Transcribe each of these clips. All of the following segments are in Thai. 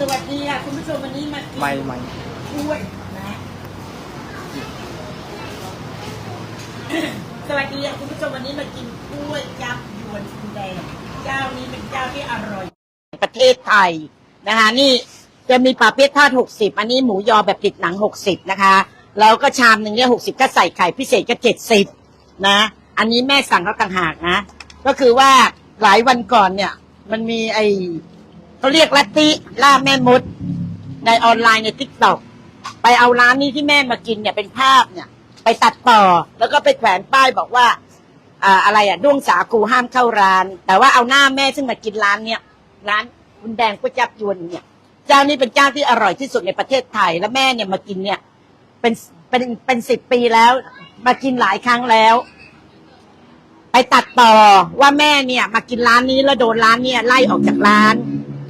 สวัสดีค่ะคุณผู้ชมวันนี้มากินไม่ไม่กล้วยนะ สวัสดีค่ะคุณผู้ชมวันนี้มากินกล้วยจับยวนคุณแดงเจ้านี้เป็นเจ้าที่อร่อย ประเทศไทยนะคะนี่จะมีปลาเปี๊ยะทอดหกสิบอันนี้หมูยอแบบติดหนังหกสิบนะคะ แล้วก็ชามหนึ่งเนี่ยหกสิบก็ใส่ไข่พิเศษก็เจ็ดสิบนะ อันนี้แม่สั่งเขาต่างหากนะ ก็คือว่าหลายวันก่อนเนี่ย มันมีไอ เขาเรียกลัตติล่าแม่มด ในออนไลน์ในทิกตอกไปเอาร้านนี้ที่แม่มากินเนี่ยเป็นภาพเนี่ย ไปตัดต่อแล้วก็ไปแขวนป้ายบอกว่าอ่าอะไรอะด้วงสาคูห้ามเข้าร้าน แต่ว่าเอาหน้าแม่ซึ่งมากินร้านเนี่ยร้านคุณแดงก๋วยจับยวนเนี่ย เจ้านี้เป็นเจ้าที่อร่อยที่สุดในประเทศไทย แล้วแม่เนี่ยมากินเนี่ยเป็นเป็นเป็นสิบปีแล้ว มากินหลายครั้งแล้ว ไปตัดต่อว่าแม่เนี่ย มากินร้านนี้แล้วโดนร้านเนี่ยไล่ออกจากร้าน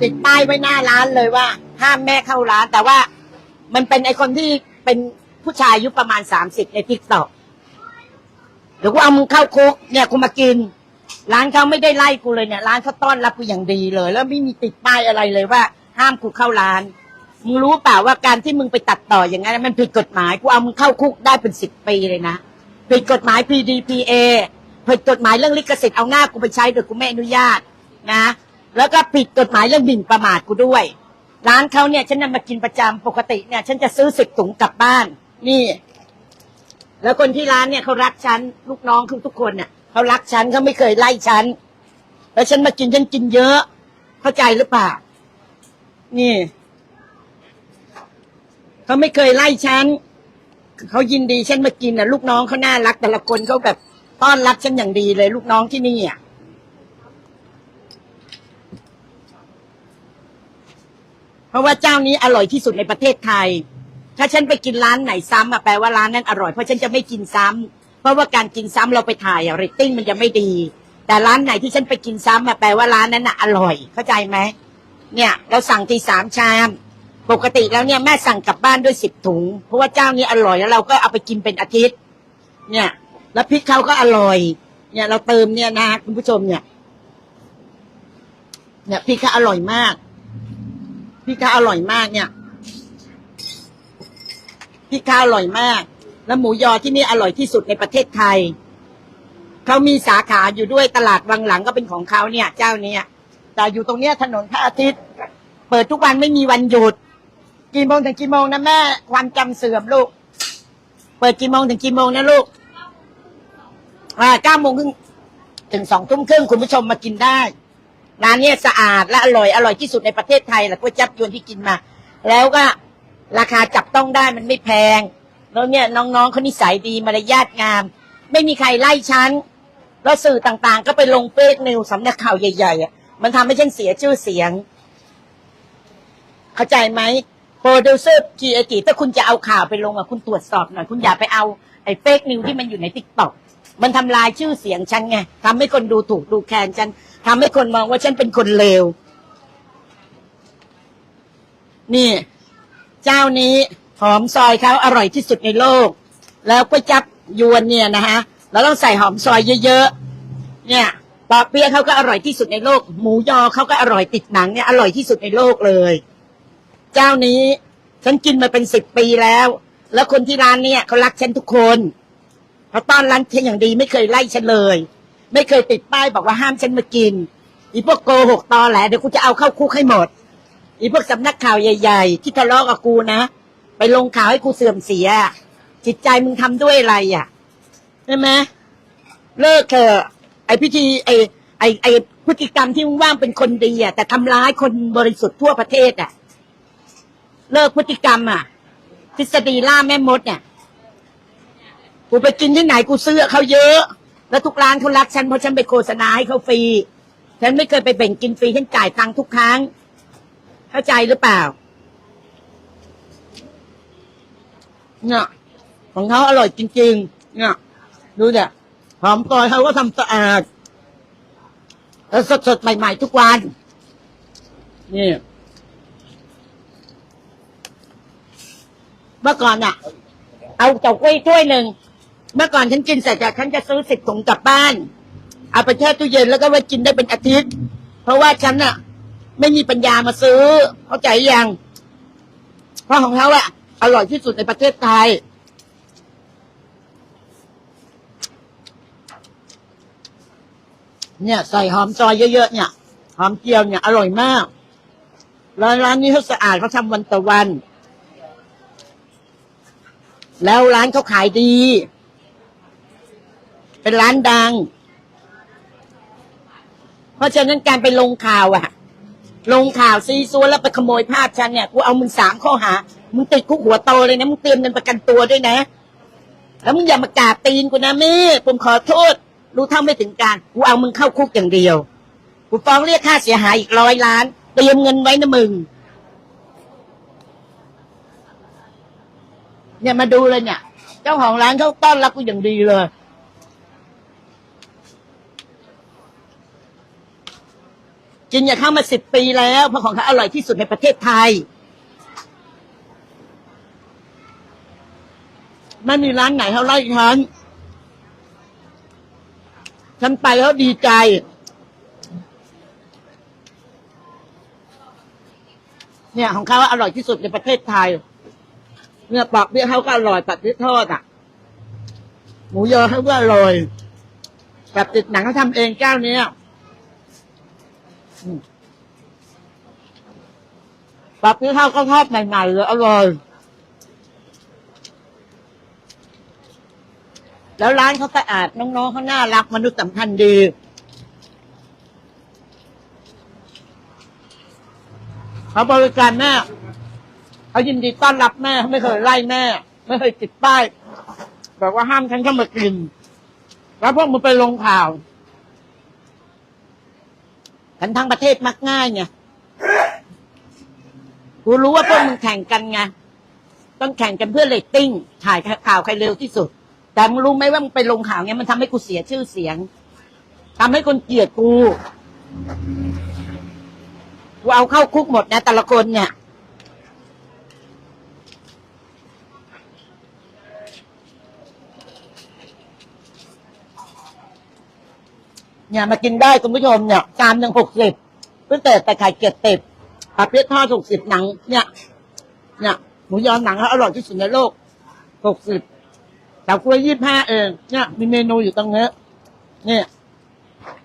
ติดป้ายไว้หน้าร้านเลยว่า ห้ามแม่เข้าร้าน แต่ว่ามันเป็นไอคนที่เป็นผู้ชายอายุประมาณสามสิบในทิกตอกเดี๋ยวกูเอามึงเข้าคุกเนี่ยกูมากิน ร้านเขาไม่ได้ไล่กูเลยเนี่ย ร้านเขาต้อนรับกูอย่างดีเลย แล้วไม่มีติดป้ายอะไรเลยว่า ห้ามกูเข้าร้านมึงรู้เปล่าว่าการที่มึงไปตัดต่ออย่างนั้นมันผิดกฎหมายกูเอามึงเข้าคุกได้เป็นสิบปีเลยนะผิดกฎหมาย PDPA ผิดกฎหมายเรื่องลิขสิทธิ์เอาหน้ากูไปใช้โดยกูไม่อนุญาตนะ แล้วก็ผิดกฎหมายเรื่องหมิ่นประมาทกูด้วย ร้านเขาเนี่ยฉันนำมากินประจำปกติเนี่ย ฉันจะซื้อสิบถุงกลับบ้าน นี่ แล้วคนที่ร้านเนี่ยเขารักฉันลูกน้องทุกๆคนเนี่ยเขารักฉันเขาไม่เคยไล่ฉันแล้วฉันมากินฉันกินเยอะ เข้าใจหรือเปล่านี่เขาไม่เคยไล่ฉันเขายินดีฉันมากินนะลูกน้องเขาน่ารักแต่ละคนเขาแบบต้อนรับฉันอย่างดีเลย ลูกน้องที่นี่อะ เพ ราะว่าเจ้านี้อร่อยที่สุดในประเทศไทย ถ้าฉันไปกินร้านไหนซ้ำอะแปลว่าร้านนั้นอร่อยเพราะฉันจะไม่กินซ้ำเพราะว่าการกินซ้ำเราไปถ่ายอะเรตติ้งมันจะไม่ดี แต่ร้านไหนที่ฉันไปกินซ้ำอะแปลว่าร้านนั้นอะอร่อย เข้าใจไหมเนี่ย เราสั่งทีสามชาม ปกติแล้วเนี่ยแม่สั่งกลับบ้านด้วยสิบถุง เพราะว่าเจ้านี้อร่อยแล้วเราก็เอาไปกินเป็นอาทิตย์ เนี่ย แล้วพริกเขาก็อร่อย เนี่ยเราเติมเนี่ยนะคุณผู้ชมเนี่ย เนี่ยพริกเขาอร่อยมาก พริกเขาอร่อยมากเนี่ยพริกข้าวอร่อยมาก แล้วหมูยอที่นี่อร่อยที่สุดในประเทศไทยเขามีสาขาอยู่ด้วยตลาดวังหลังก็เป็นของเขาเนี่ย เจ้าเนี้ยแต่อยู่ตรงเนี้ยถนนพระอาทิตย์ เปิดทุกวันไม่มีวันหยุด กี่โมงถึงกี่โมงนะแม่ ความจำเสื่อมลูก เปิดกี่โมงถึงกี่โมงนะลูกอ่าเก้าโมงครึ่งถึงสองทุ่มครึ่งคุณผู้ชมมากินได้ ร้านเนี้ยสะอาดและอร่อยอร่อยที่สุดในประเทศไทยแหละก๋วยจับยวนที่กินมา แล้วก็ราคาจับต้องได้มันไม่แพงแล้วเนี่ยน้องๆเขานิสัยดีมารยาทงาม ไม่มีใครไล่ฉันแล้วสื่อต่างๆ ก็ไปลงเฟซนิวสำนักข่าวใหญ่ๆอะมันทำให้ฉันเสียชื่อเสียง เข้าใจไหมโปรดิวเซอร์กีเอกิถ้าคุณจะเอาข่าวไปลงอะคุณตรวจสอบหน่อยคุณอย่าไปเอาไอ้เฟกนิวที่มันอยู่ในทิกต็อกมันทำลายชื่อเสียงฉันไงทำให้คนดูถูกดูแคลนฉัน ทำให้คนมองว่าฉันเป็นคนเลว นี่ เจ้านี้หอมซอยเขาอร่อยที่สุดในโลก แล้วก๋วยจับยวนเนี่ยนะฮะเราต้องใส่หอมซอยเยอะๆ เนี่ยปอเปี๊ยะเขาก็อร่อยที่สุดในโลก หมูยอเขาก็อร่อยติดหนังเนี่ยอร่อยที่สุดในโลกเลย เจ้านี้ฉันกินมาเป็นสิบปีแล้ว แล้วคนที่ร้านเนี่ยเขารักฉันทุกคนเขาต้อนรับฉันอย่างดีไม่เคยไล่ฉันเลย ไม่เคยติดป้ายบอกว่าห้ามฉันมากิน อีพวกโกหกตอแหลเดี๋ยวกูจะเอาเข้าคุกให้หมด อีพวกสำนักข่าวใหญ่ ๆ ที่ทะเลาะกับกูนะ ไปลงข่าวให้กูเสื่อมเสีย จิตใจมึงทำด้วยอะไรอะใช่ไหมเลิกเถอะไอพิธีไอไอไอพฤติกรรมที่มึงว่างเป็นคนดีอะแต่ทำร้ายคนบริสุทธิ์ทั่วประเทศอะ เลิกพฤติกรรมอะ ทฤษฎีล่าแม่มดเนี่ย กูไปกินที่ไหนกูซื้อเขาเยอะ แล้วทุกร้านเขารักฉันเพราะฉันไปโฆษณาให้เขาฟรี ฉันไม่เคยไปแบ่งกินฟรีฉันจ่ายตังค์ทุกครั้ง เข้าใจหรือเปล่า เนี่ยของเขาอร่อยจริง ๆ เนี่ยดูเนี่ยหอมซอยเขาก็ทำสะอาดแล้วสดๆ ใหม่ ๆ ทุกวัน นี่เมื่อก่อนอะเอาเจ้ากล้ยถ้วยหนึ่ง เมื่อก่อนฉันกินเสร็จอะฉันจะซื้อสิบถุงกลับบ้าน เอาไปแช่ตู้เย็นแล้วก็ไว้กินได้เป็นอาทิตย์ เพราะว่าฉันอะไม่มีปัญญามาซื้อ เข้าใจยังเพราะของเขาอะอร่อยที่สุดในประเทศไทย เนี่ย ใส่หอมซอยเยอะๆเนี่ยหอมเจียวเนี่ยอร่อยมากร้านร้านนี้เขาสะอาดเขาทำวันต่อวัน แล้วร้านเขาขายดี เป็นร้านดัง เพราะฉะนั้นการไปลงข่าวอะลงข่าวซีซัวแล้วไปขโมยภาพฉันเนี่ยกูเอามึงสามข้อหา มึงติดคุกหัวโตเลยนะมึงเตรียมเงินประกันตัวด้วยนะ แล้วมึงอย่ามากราบตีนกูนะแม่ผมขอโทษ รู้เท่าไม่ถึงการกูเอามึงเข้าคุกอย่างเดียวกูฟ้องเรียกค่าเสียหายอีกร้อยล้าน เตรียมเงินไว้นะมึง เนี่ยมาดูเลยเนี่ย เจ้าของร้านเขาต้อนรับกูอย่างดีเลย กินอย่าเข้ามาสิบปีแล้วเพราะของเขาอร่อยที่สุดในประเทศไทย ไม่มีร้านไหนเขาไล่ฉันฉันไปแล้วดีใจ เนี่ยของเขาอร่อยที่สุดในประเทศไทย เนี่ยปอกเบี้ยเขาก็อร่อยตัดที่ทอดอะ หมูยอเขาก็อร่อยแบบติดหนังเขาทำเองเจ้าเนี้ย ปอกเบี้ยเขาก็ทอดใหม่ๆเลยอร่อยแล้วร้านเขาสะอาดน้องๆเขาน่ารักมนุษย์สัมพันธ์ดี เขาบริการแม่เขายินดีต้อนรับแม่เขาไม่เคยไล่แม่ ไม่เคยติดป้ายบอกว่าห้ามฉันเข้ามากิน แล้วพวกมึงไปลงข่าว กันทั้งประเทศมักง่ายไงกูรู้ว่าพวกมึงแข่งกันไงต้องแข่งกันเพื่อเรตติ้งถ่ายข่าวใครเร็วที่สุด แต่มึงรู้ไหมว่ามึงไปลงข่าวเนี้ยมันทำให้กูเสียชื่อเสียงทำให้คนเกลียดกูกูเอาเข้าคุกหมดนะแต่ละคนเนี่ย เนี่ยมากินได้คุณผู้ชมเนี่ยจานหนึ่งหกสิบเพิ่งแต่แต่ไข่เก็ดติบปลาเพี้ยทอดหกสิบหนัง เนี่ย เนี่ยหมูยอหนังเขาอร่อยที่สุดในโลกหกสิบแต่กล้วยยี่ห้าเองเนี่ย มีเมนูอยู่ตรงเนี้ยเนี่ย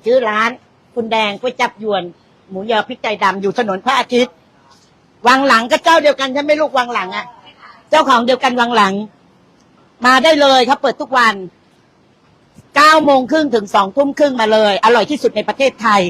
ชื่อร้าน คุณแดงก๋วยจับยวน หมูยอพริกไทยดำอยู่ถนนพระอาทิตย์วังหลังก็เจ้าเดียวกันใช่ไหมลูกวังหลังอะเจ้าของเดียวกันวังหลัง มาได้เลยครับเปิดทุกวัน เก้าโมงครึ่งถึงสองทุ่มครึ่งมาเลย อร่อยที่สุดในประเทศไทย